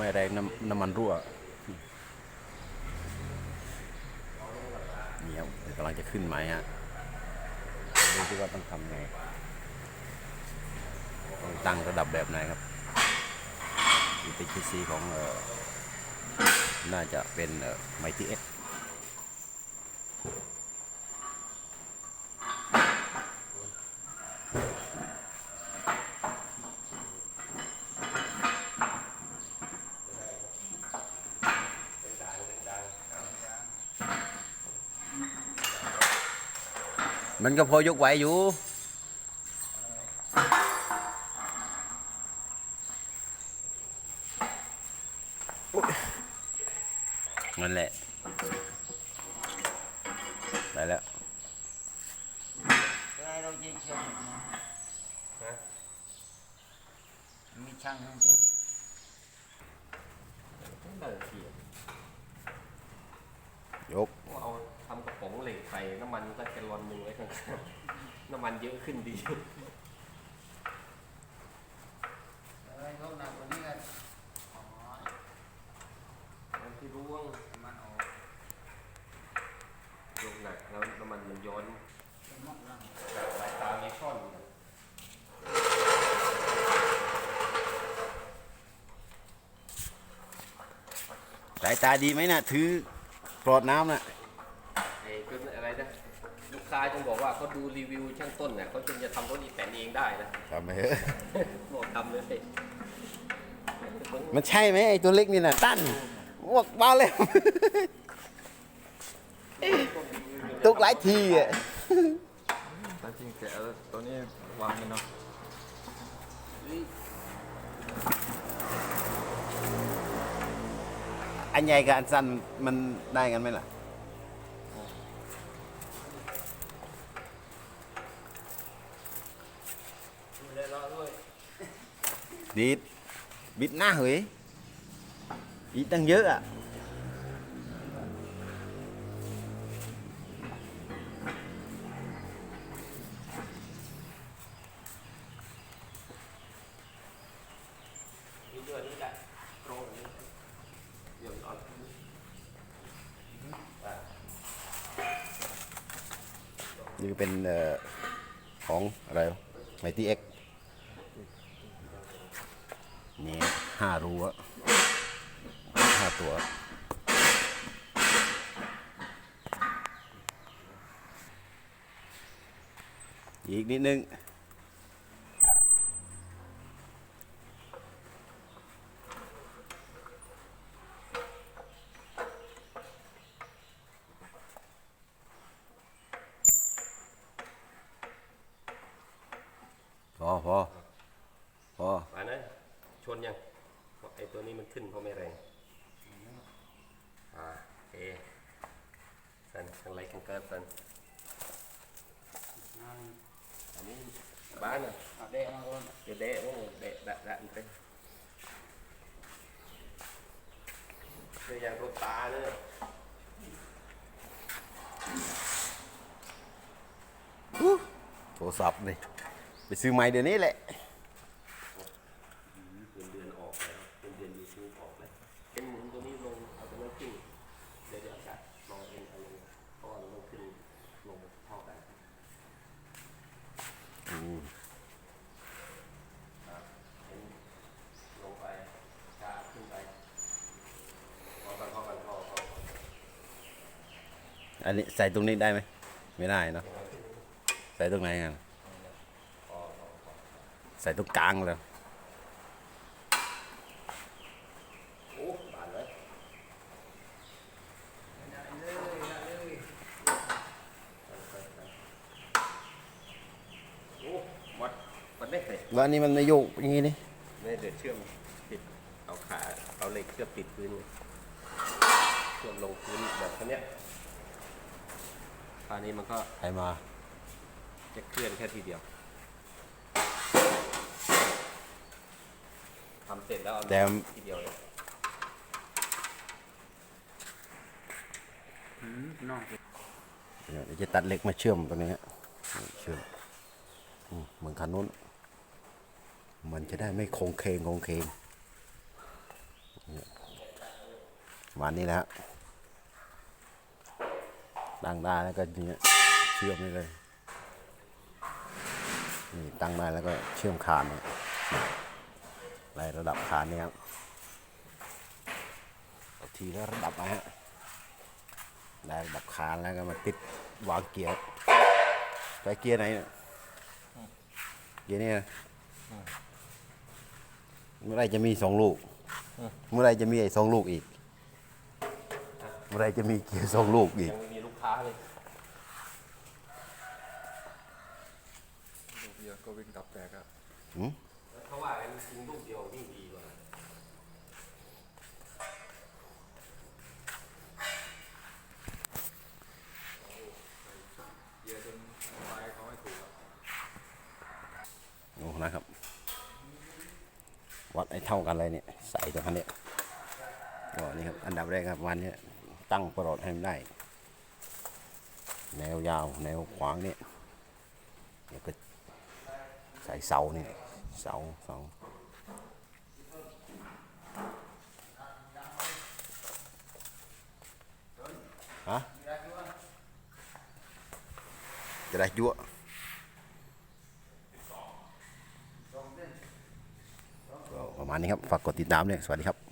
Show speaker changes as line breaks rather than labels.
ไม่แรงน้ำน้ำมันรั่วนี่ครับกำลังจะขึ้นไหมฮะดูที่ว่าต้องทำไงต้องตั้งระดับแบบไหนครับอยู่ที่คีซีของเออน่าจะเป็นไมตี้เอ็ก มันก็พอยกไหวอยู่ นั่นแหละได้แล้ว
อะไรเราจะเชื่อมนะมีช่างทั้งสอง
เดินเสีย
ยก
เอาทำกระป๋อง เหล็กใส่น้ำมันก็แกลลอนหนึ่งไว้ข้างๆน้ำมันเยอะขึ้นดี
อะไรเขาหนักกว่านี้กันอ๋อ
น้ำที่ร่วง
มันออก
ลงหนักแล้วน้ำมันมันย้อน
เป็นมอกนั่ง
จากสายตาไม่ช่อน
สายตาดีไหมน่ะถือปลอดน้ำน่ะ
ไอ้ก็อะไรนะลูก ค้าจงบอกว่าเขาดูรีวิวช่างต้นเนี่ยเขาจนจะทำรถอีแตนเองได้นะ
ทำไปเถอะ
บอกทำเลย
มันใช่ไหมไอ้ตัวเล็กนี่น่ะตั้นวกเบาเลย ตุกหลายทีอะ
แต่จริงแกะตัวนี้วางเลยเนาะ
อันใหญ่กับอันสั้นมันได้กันไหมล่ะ
ดูแลเราด้วย
ดีดบิดหน้าเฮ้ยอีตั้งเยอะอะ
นี่เป็
นของอะไรไมตี้เอ็ก นี่ห้ารูอะห้าตัวอีกนิดนึงพอพอพอ
มานะชนยังไอตัวนี้มัน ขึ้นเพราะไม่แรงอ่าโอสันสันไรกันเกิดสันอันนี้บ้านอะ
เดะมาก่อน
เดี๋ยวเดะโอ้เดะดะดะมันเป็นคืออย่างรถตาเนี่ย
โทรศัพท์นี่ไปซื้อไม้เดี๋ยวนี้แหละ
เดือนเดือนออกแล้วเดือนเดือนยูทูบออกแล้วเป็นหมุนตัวนี้ลงเอาตัวนั้นขึ้นเดี๋ยวเดี๋ยวจัดลองเองเอาลงเพราะว่ามันต้องขึ้นลงเท่ากัน
อืม
ลงไปชาขึ้นไปพอกันพอกันพอพอ
อันนี้ใส่ตรงนี้ได้ไหม ไม่ได้เนอะใส่ตรงไหนกันใส่ตรงกลางเลย
โอ้บานเลย
ได้เลยได้เลย
โอ้วัดวัดเล็กเลย
แล้วอันนี้มันไม่โยกอย่างงี้นี่
ไม่เดี๋ยวเชื่อมติดเอาขา เอาเหล็กเชื่อมติดพื้นไงเชื่อมลงพื้นแบบคันเนี้ยค ราวนี้มันก็
ใครมา
จะเคลื่อนแค่ทีเดียวทำเสร็จแล้วเอา
แต่
ทีเดียวเลย
อืมนอก
เดี๋ยวจะตัดเหล็กมาเชื่อมตรงนี้ฮะเชื่อมอืมเหมือนคันนู้น มันจะได้ไม่โคงเคงโคงเคงนี่ประมาณนี้แหละฮะ ตั้งได้แล้วก็เนี่ยเชื่อมนี่เลยนี่ตั้งได้แล้วก็เชื่อมคานเนี่ยไล่ระดับคานเนี่ยครับทีละระดับนะฮะได้ระดับคานแล้วก็มาติดวางเกียร์ใช้เกียร์ไหนเนี่ยเกียร์นี่นะเมื่อไรจะมีสองลูก เมื่อไรจะมีไอ้สองลูกอีก เมื่อไรจะมีเกียร์สองลูกอีก
ยังไม่มีลูกค้าเลย
ลูกเดียวก็วิ่งดับแตกอะ
เขาว่ากันจริงลูกเดียววิ่งดีกว่า
เกียร์จนไฟเขาไม่ถูกอะ
โอ้นะครับ วัดไอ้เท่ากันเลยเนี่ย ใส่ตัวคันเนี้ยก็นี่ครับ อันดับแรกครับวันเนี้ยตั้งประหลอดให้มันได้ แนวยาวแนวขวางเนี่ยเดี๋ยวก็ใส่เสานี่เสาเสาฮะจะได้ยั่วประมาณนี้ครับ ฝากกดติดตามด้วยสวัสดีครับ